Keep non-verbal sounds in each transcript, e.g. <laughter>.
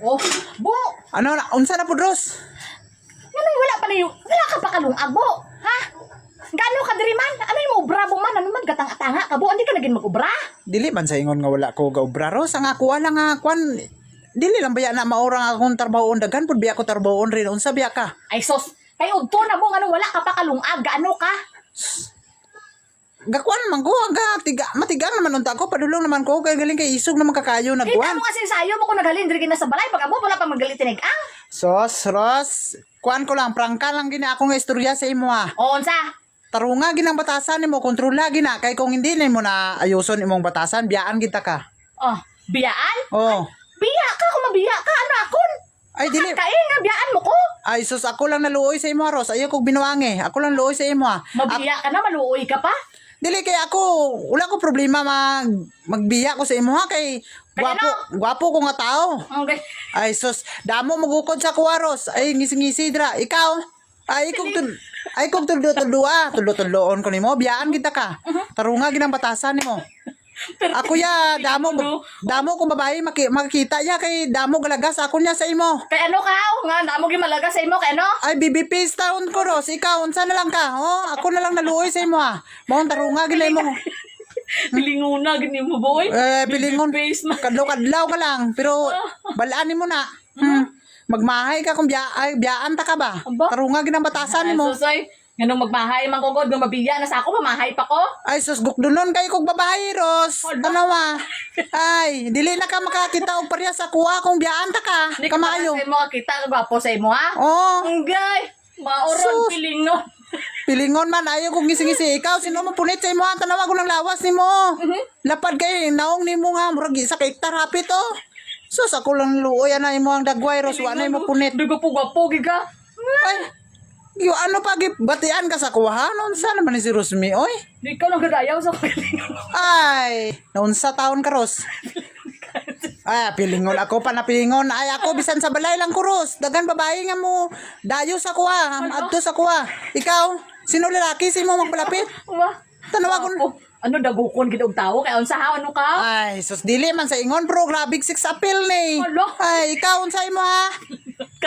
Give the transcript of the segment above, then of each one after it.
Oh, bo! Ano na, unsa na pudros? Ganun wala pa yung, wala ka pa kalungag, bo! Ha? Gano ka diri man? Ano mo man? Ano man gatang-atanga ka, bo? Hindi ka naging mag-ubra? Dili man sa ingon nga wala ko gaubra ros ang ako wala nga kwan dili lang baya na maurang akong trabahoon dagan pud biya ko trabahoon rin unsa biya ka Ay, sos! Kay udto na mo, ano wala ka pa kalungag, gaano ka? Gakuan man ko aga tiga matigang naman unta ko padulong naman ko kay galing kay isog naman kakayo Kita nagkuan mo kasi sayo mo kung nagalin diri na sa balay, pag amo wala pa magalit tinig ang. sos ros kuan ko lang prangka lang gina ako nga istorya sa imo ha O, unsa? tarunga ginang batasan nimo kontrola gina kay kung hindi nimo na ayuson imong batasan biyaan kita ka Oh, biyaan? oh Biya ka, kung mabiya ka, ano akon? ay dili Kain nga, biyaan mo ko. ay sus ako lang naluoy sa imo ros ayo kog binuange ako lang luoy sa imo ha Mabiya ka na, maluoy ka pa. Dili kay ako, wala ko problema mag magbiya ko sa imo ha kay gwapo, gwapo ko nga tao. Okay. Ay sus, damo magukod sa kuwaros. Ay ngisi-ngisi dra. Ikaw, ay kog tud ay kog tudlo tudlo ah, tudlo tudloon ko nimo, biyaan kita ka. Tarunga ginang batasan nimo. Ako ya, damo damo kung babae maki, makikita ya kay damo galagas ako niya sa imo. Kay ano ka, oh, nga, namo malaga sa imo, kay ano? Ay, face taon ko, Ros. Ikaw, unsa na lang ka? Oh, ako na lang naluoy sa imo, ha? Mawang tarunga, ginay mo. <laughs> Pilinguna, ganyan mo, boy. Eh, pilingon. Kadlaw-kadlaw ka lang. Pero, <laughs> balaanin mo na. Hmm. Magmahay ka kung biya, ay, biyaan ta ka ba? Aba. Tarunga ginang batasan mo. Susoy, ganun magmahay man ko, God, mabiya na sa ako, mamahay pa ko. Ay, sus, gukdunon kayo kong babae, Ros. Ano ma? Ay, dili na ka makakita og parehas sa kuha kung biyaan ta ka. Hindi ka Kamayo. sa imo, kita, gwapo sa imo, ha? Oh, Unggay, maoron, pilingon. pilingon man. Ayaw kong ngisi-ngisi. <laughs> Ikaw, sino mo punit sa imo? Ang tanawa ko ng lawas ni mo. Lapad kay naong ni mo nga. Murag isa kay hektar hapit, oh. Sus, ako lang luoy na imo ang dagway, Ros. Wala mo punit. Dugo po, gwapo, giga. Ay, yung ano pa, batian ka sa kuha? Naunsa naman ni si Rosmi, oy? Di ka lang gadayaw sa pilingon. Ay, naunsa taon ka, Ros? Ay, pilingon ako pa na pilingon. Ay, ako bisan sa balay lang ko, Ros. Dagan babae nga mo. Dayo sa kuha, adto sa kuha. Ikaw, sino lalaki si mo magpalapit? Wa. Tanawa ko. Gwapo. Ano, dagukon gid og tawo kay unsa ha ano ka? Ay, sus dili man sa ingon, bro. Grabe six appeal ni. Ay, ikaw, unsay mo ha?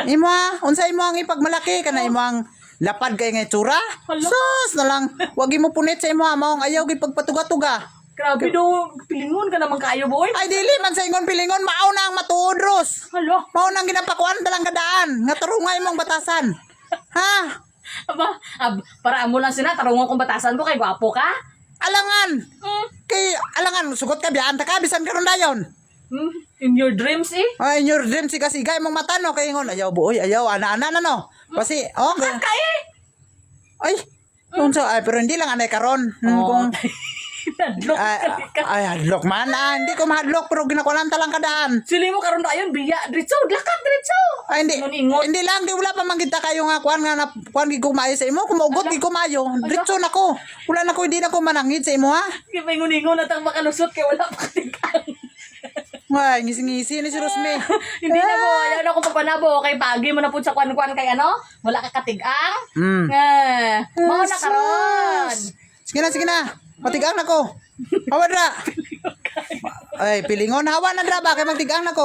Imo ha? <laughs> Unsay mo ang ipagmalaki? Kana imo ang lapad kay nga itsura? Sus na lang. Wag mo punit sa imo ha. Maong ayaw gid pagpatuga-tuga. Grabe do, pilingon ka naman kayo boy. Ay, dili man sa ingon pilingon. Mao na ang matuod, Ros. Halo. Mao nang ginapakuan talang kadaan. Nga tarungay mong batasan. Ha? Aba, ab, para amo lang sina tarungon kong batasan ko kay gwapo ka. Alangan. Hmm. Kay alangan sugot ka biyan ta ka bisan karon dayon. Hmm. In your dreams eh. Ay, in your dream si kasigay mong mata no kay ingon ayaw buoy, ayaw ana-ana na no. Kasi oh, Ang kay. ay, unsa ay pero hindi lang anay karon. Oh. kung <laughs> Nadlok ay, ay, hadlok man. Ah, hindi ko mahadlok pero ginakuan talang kadaan. Sili mo karon dayon biya diretso, lakad diretso. Ay, hindi. Nun ingon. Hindi lang, di wala pa man kita kayo nga kuan nga na kuan gi kumayo sa imo, kumugot gi kumayo. Diretso na ko. Wala na ko hindi na ko manangit sa imo ha. Kay ingon-ingon na tang makalusot kay wala pa katikang. Ay, ngisi-ngisi ni si Rosme. <laughs> Hindi na mo, ayaw na ko papanabo. Kay pagi mo na po sa kwan-kwan kay ano? Wala ka katigang. Hmm. Eh, mao na karon. Sige na, sige na. Matigang na ko. Hawa dra. <laughs> Ay, pilingon. Hawa na dra ba? Kay magtigang na ko.